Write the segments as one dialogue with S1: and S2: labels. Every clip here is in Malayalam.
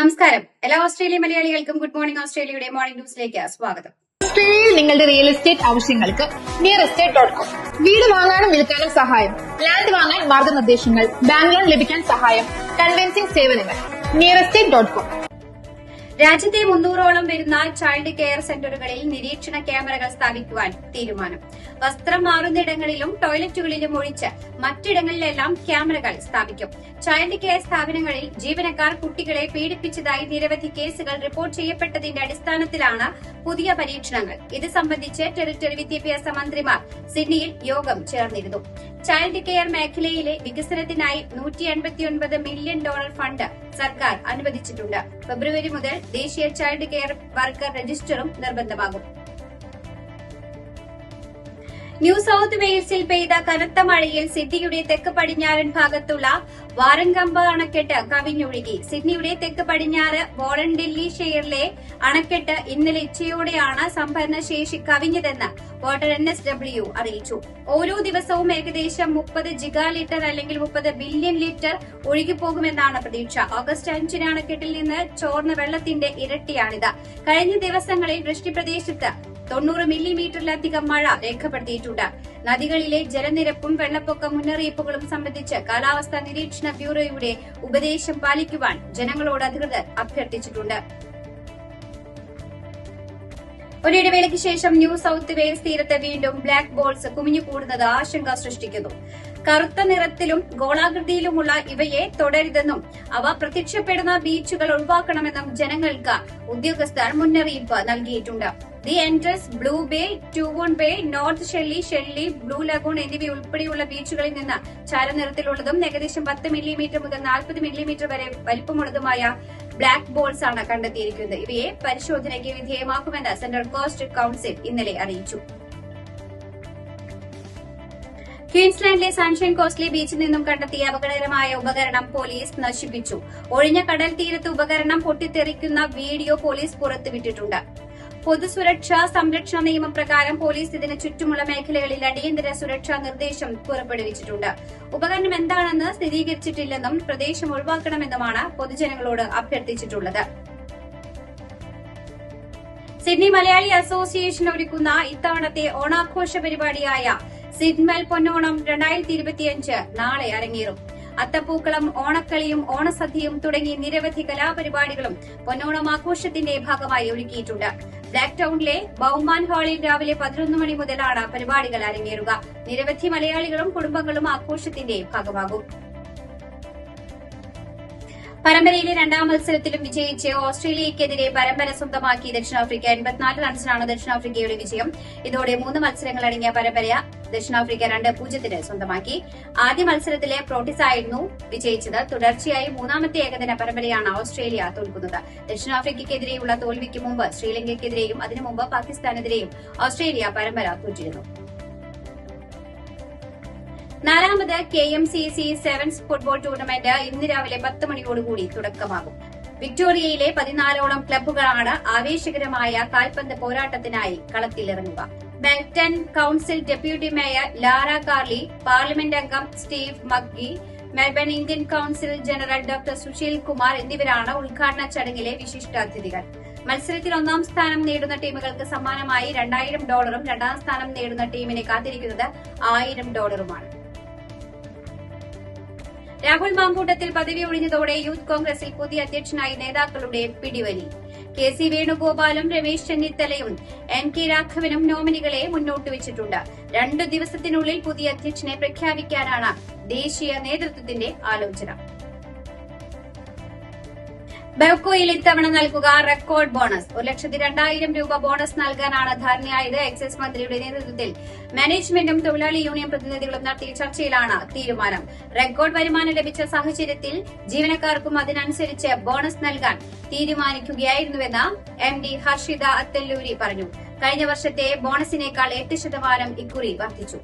S1: നമസ്കാരം. എല്ലാ ഓസ്ട്രേലിയ മലയാളികൾക്കും ഗുഡ് മോർണിംഗ് ഓസ്ട്രേലിയയുടെ മോർണിംഗ് ന്യൂസിലേക്ക് സ്വാഗതം.
S2: ഓസ്ട്രേലിയയിൽ നിങ്ങളുടെ റിയൽ എസ്റ്റേറ്റ് ആവശ്യങ്ങൾക്ക് നിയർ എസ്റ്റേറ്റ് ഡോട്ട് കോം വീട് വാങ്ങാനും വിൽക്കാനും സഹായം. ലാൻഡ് വാങ്ങാൻ മാർഗനിർദ്ദേശങ്ങൾ ബാങ്ക് ലോൺ ലഭിക്കാൻ സഹായം കൺവെൻസിംഗ് സേവനങ്ങൾ. നിയർ എസ്റ്റേറ്റ് ഡോട്ട് കോം
S1: രാജ്യത്തെ മുന്നൂറോളം വരുന്ന ചൈൽഡ് കെയർ സെന്ററുകളിൽ നിരീക്ഷണ ക്യാമറകൾ സ്ഥാപിക്കുവാൻ തീരുമാനം. വസ്ത്രം മാറുന്നിടങ്ങളിലും ടോയ്ലറ്റുകളിലും ഒഴിച്ച് മറ്റിടങ്ങളിലെല്ലാം ക്യാമറകൾ സ്ഥാപിക്കും. ചൈൽഡ് കെയർ സ്ഥാപനങ്ങളിൽ ജീവനക്കാർ കുട്ടികളെ പീഡിപ്പിച്ചതായി നിരവധി കേസുകൾ റിപ്പോർട്ട് ചെയ്യപ്പെട്ടതിന്റെ അടിസ്ഥാനത്തിലാണ് പുതിയ പരീക്ഷണങ്ങൾ. ഇത് സംബന്ധിച്ച് ടെറിട്ടറി വിദ്യാഭ്യാസ മന്ത്രിമാർ സിഡ്നിയിൽ യോഗം ചേർന്നിരുന്നു. ചൈൽഡ് കെയർ മേഖലയിലെ വികസനത്തിനായി നൂറ്റി എൺപത്തിയൊൻപത് മില്യൺ ഡോളർ ഫണ്ട് സർക്കാർ അനുവദിച്ചിട്ടുണ്ട്. ഫെബ്രുവരി മുതൽ ദേശീയ ചൈൽഡ് കെയർ വർക്കർ രജിസ്റ്ററും നിർബന്ധമാകും. ന്യൂ സൌത്ത് വെയിൽസിൽ പെയ്ത കനത്ത മഴയിൽ സിഡ്നിയുടെ തെക്ക് പടിഞ്ഞാറൻ ഭാഗത്തുള്ള വാരങ്കമ്പ് അണക്കെട്ട് കവിഞ്ഞൊഴുകി. സിഡ്നിയുടെ തെക്ക് പടിഞ്ഞാറ് വോളൻഡില്ലി ഷെയറിലെ അണക്കെട്ട് ഇന്നലെ ഉച്ചയോടെയാണ് സംഭരണ ശേഷി കവിഞ്ഞതെന്ന് വാട്ടർ എൻ എസ് ഡബ്ല്യു അറിയിച്ചു. ഓരോ ദിവസവും ഏകദേശം മുപ്പത് ജിഗാ ലിറ്റർ അല്ലെങ്കിൽ മുപ്പത് ബില്യൺ ലിറ്റർ ഒഴുകിപ്പോകുമെന്നാണ് പ്രതീക്ഷ. ഓഗസ്റ്റ് അഞ്ചിന് അണക്കെട്ടിൽ നിന്ന് ചോർന്ന വെള്ളത്തിന്റെ ഇരട്ടിയാണിത്. കഴിഞ്ഞ ദിവസങ്ങളിൽ വൃഷ്ടിപ്രദേശത്ത് തൊണ്ണൂറ് മില്ലിമീറ്ററിലധികം മഴ രേഖപ്പെടുത്തിയിട്ടുണ്ട്. നദികളിലെ ജലനിരപ്പും വെള്ളപ്പൊക്ക മുന്നറിയിപ്പുകളും സംബന്ധിച്ച് കാലാവസ്ഥാ നിരീക്ഷണ ബ്യൂറോയുടെ ഉപദേശം പാലിക്കുവാൻ ജനങ്ങളോട് അധികൃതർ അഭ്യർത്ഥിച്ചിട്ടുണ്ട്. ഒരിടവേളയ്ക്ക് ശേഷം ന്യൂ സൌത്ത് വെയിൽസ് തീരത്ത് വീണ്ടും ബ്ലാക്ക് ബോൾസ് കുമിഞ്ഞുകൂടുന്നത് ആശങ്ക സൃഷ്ടിക്കുന്നു. കറുത്ത നിറത്തിലും ഗോളാകൃതിയിലുമുള്ള ഇവയെ തുടരുതെന്നും അവ പ്രത്യക്ഷപ്പെടുന്ന ബീച്ചുകൾ ഒഴിവാക്കണമെന്നും ജനങ്ങൾക്ക് ഉദ്യോഗസ്ഥർ മുന്നറിയിപ്പ് നൽകിയിട്ടുണ്ട്. The Entrance Blue Bay Toowoon Bay North Shelly Shelly Blue Lagoon എന്നിവ ഉൾപ്പെടെയുള്ള ബീച്ചുകളിൽ നിന്ന് ചാരനിറത്തിലുള്ളതും ഏകദേശം പത്ത് മില്ലിമീറ്റർ മുതൽ നാൽപ്പത് മില്ലിമീറ്റർ വരെ വലിപ്പമുള്ളതുമായ ബ്ലാക്ക് ബോൾസ് ആണ് കണ്ടെത്തിയിരിക്കുന്നത്. ഇവയെ പരിശോധനയ്ക്ക് വിധേയമാക്കുമെന്ന് സെൻട്രൽ കോസ്റ്റ് കൌൺസിൽ ഇന്നലെ അറിയിച്ചു. ക്വീൻസ്ലാൻഡിലെ സൺഷൈൻ കോസ്റ്റ്ലി ബീച്ചിൽ നിന്നും കണ്ടെത്തിയ അപകടകരമായ ഉപകരണം പോലീസ് നശിപ്പിച്ചു. ഒഴിഞ്ഞ കടൽ തീരത്ത് ഉപകരണം പൊട്ടിത്തെറിക്കുന്ന വീഡിയോ പോലീസ് പുറത്തുവിട്ടിട്ടുണ്ട്. പൊതുസുരക്ഷാ സംരക്ഷണ നിയമപ്രകാരം പോലീസ് ഇതിന് ചുറ്റുമുള്ള മേഖലകളിൽ അടിയന്തര സുരക്ഷാ നിർദ്ദേശം പുറപ്പെടുവിച്ചിട്ടുണ്ട്. ഉപകരണം എന്താണെന്ന് സ്ഥിരീകരിച്ചിട്ടില്ലെന്നും പ്രദേശം ഒഴിവാക്കണമെന്നുമാണ് പൊതുജനങ്ങളോട് അഭ്യർത്ഥിച്ചിട്ടുള്ളത്. സിഡ്നി മലയാളി അസോസിയേഷൻ ഒരുക്കുന്ന ഇത്തവണത്തെ ഓണാഘോഷ പരിപാടിയായ സിഡ്മൽ പൊന്നോണം രണ്ടായിരത്തി ഇരുപത്തിയഞ്ച് നാളെ അരങ്ങേറും. അത്തപ്പൂക്കളം ഓണക്കളിയും ഓണസദ്യയും തുടങ്ങി നിരവധി കലാപരിപാടികളും പൊന്നോണം ആഘോഷത്തിന്റെ ഭാഗമായി ഒരുക്കിയിട്ടുണ്ട്. ബ്ലാക്ക് ടൌണിലെ ബൌമാൻ ഹാളിൽ രാവിലെ പതിനൊന്ന് മണി മുതലാണ് പരിപാടികൾ അരങ്ങേറുക. നിരവധി മലയാളികളും കുടുംബങ്ങളും ആഘോഷത്തിന്റെ ഭാഗമാകും. പരമ്പരയിലെ രണ്ടാം മത്സരത്തിലും വിജയിച്ച് ഓസ്ട്രേലിയക്കെതിരെ പരമ്പര സ്വന്തമാക്കി ദക്ഷിണാഫ്രിക്ക എൺപത്തിനാല് റൺസിനാണ് ദക്ഷിണാഫ്രിക്കയുടെ വിജയം. ഇതോടെ മൂന്ന് മത്സരങ്ങൾ അടങ്ങിയ പരമ്പര ദക്ഷിണാഫ്രിക്ക രണ്ട് പൂജ്യത്തിന് സ്വന്തമാക്കി. ആദ്യ മത്സരത്തിലെ പ്രോട്ടിസ് ആയിരുന്നു വിജയിച്ചത്. തുടർച്ചയായി മൂന്നാമത്തെ ഏകദിന പരമ്പരയാണ് ഓസ്ട്രേലിയ തോൽക്കുന്നത്. ദക്ഷിണാഫ്രിക്കയ്ക്കെതിരെയുള്ള തോൽവിക്ക് മുമ്പ് ശ്രീലങ്കയ്ക്കെതിരെയും അതിനു മുമ്പ് പാകിസ്ഥാനെതിരെയും ഓസ്ട്രേലിയ പരമ്പര തോറ്റിരുന്നു. നാലാമത് K M C C sevens football tournament ഇന്ന് രാവിലെ പത്ത് മണിയോടുകൂടി തുടക്കമാകും. വിക്ടോറിയയിലെ പതിനാലോളം ക്ലബ്ബുകളാണ് ആവേശകരമായ കാൽപന്ത് പോരാട്ടത്തിനായി കളത്തിലിറങ്ങുക. Melton council deputy mayor Lara Carli parliament അംഗം Steve McGhie Melbourne Indian consul general doctor Sushil Kumar എന്നിവരാണ് ഉദ്ഘാടന ചടങ്ങിലെ വിശിഷ്ടാതിഥികൾ. മത്സരത്തിൽ ഒന്നാം സ്ഥാനം നേടുന്ന ടീമുകൾക്ക് സമ്മാനമായി രണ്ടായിരം ഡോളറും രണ്ടാം സ്ഥാനം നേടുന്ന ടീമിനെ കാത്തിരിക്കുന്നത് ആയിരം ഡോളറുമാണ്. രാഹുൽ മാങ്കൂട്ടത്തിൽ പദവി ഒഴിഞ്ഞതോടെ യൂത്ത് കോൺഗ്രസിൽ പുതിയ അധ്യക്ഷനായി നേതാക്കളുടെ പിടിവലി. കെ സി വേണുഗോപാലും രമേശ് ചെന്നിത്തലയും എൻ കെ രാഘവനും നോമിനികളെ മുന്നോട്ട് വെച്ചിട്ടുണ്ട്. രണ്ടു ദിവസത്തിനുള്ളിൽ പുതിയ അധ്യക്ഷനെ പ്രഖ്യാപിക്കാനാണ് ദേശീയ നേതൃത്വത്തിന്റെ ആലോചന. ബെവ്കോയിൽ ഇത്തവണ നൽകുക റെക്കോർഡ് ബോണസ്. ഒരു ലക്ഷത്തി രണ്ടായിരം രൂപ ബോണസ് നൽകാനാണ് ധാരണയായത് എക്സൈസ് മന്ത്രിയുടെ നേതൃത്വത്തിൽ. മാനേജ്മെന്റും തൊഴിലാളി യൂണിയൻ പ്രതിനിധികളും നടത്തിയ ചർച്ചയിലാണ് തീരുമാനം. റെക്കോർഡ് വരുമാനം ലഭിച്ച സാഹചര്യത്തിൽ ജീവനക്കാർക്കും അതിനനുസരിച്ച് ബോണസ് നൽകാൻ തീരുമാനിക്കുകയായിരുന്നുവെന്ന് എം ഡി ഹർഷിത അത്തല്ലൂരി പറഞ്ഞു. കഴിഞ്ഞ വർഷത്തെ ബോണസിനേക്കാൾ എട്ട് ശതമാനം ഇക്കുറി വർദ്ധിച്ചു.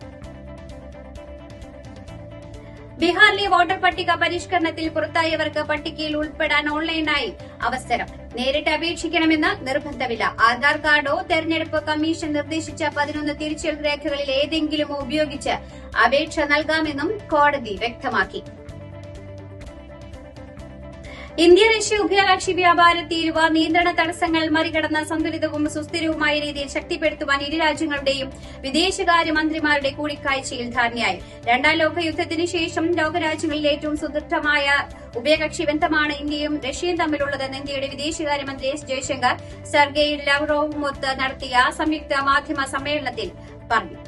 S1: ബീഹാറിലെ വോട്ടർ പട്ടിക പരിഷ്കരണത്തിൽ പുറത്തായവർക്ക് പട്ടികയിൽ ഉൾപ്പെടാൻ ഓൺലൈനായി അവസരം. നേരിട്ട് അപേക്ഷിക്കണമെന്ന് നിർബന്ധമില്ല ആധാർ കാർഡോ തെരഞ്ഞെടുപ്പ് കമ്മീഷൻ നിർദ്ദേശിച്ച പതിനൊന്ന് തിരിച്ചറിയൽ രേഖകളിൽ ഏതെങ്കിലും ഉപയോഗിച്ച് അപേക്ഷ നൽകാമെന്നും കോടതി വ്യക്തമാക്കി. ഇന്ത്യ റഷ്യ ഉഭയകക്ഷി വ്യാപാര തീരുവ നിയന്ത്രണ തടസ്സങ്ങൾ മറികടന്ന സന്തുലിതവും സുസ്ഥിരവുമായ രീതിയിൽ ശക്തിപ്പെടുത്തുവാൻ ഇരു രാജ്യങ്ങളുടെയും വിദേശകാര്യ മന്ത്രിമാരുടെ കൂടിക്കാഴ്ചയിൽ ധാരണയായി. രണ്ടാം ലോക യുദ്ധത്തിന് ശേഷം ലോകരാജ്യങ്ങളിൽ ഏറ്റവും സുദൃഢമായ ഉഭയകക്ഷി ബന്ധമാണ് ഇന്ത്യയും റഷ്യയും തമ്മിലുള്ളതെന്ന് ഇന്ത്യയുടെ വിദേശകാര്യമന്ത്രി എസ് ജയശങ്കർ സെർഗെയ് ലവ്റോവുമൊത്ത് നടത്തിയ സംയുക്ത മാധ്യമ സമ്മേളനത്തിൽ പറഞ്ഞു.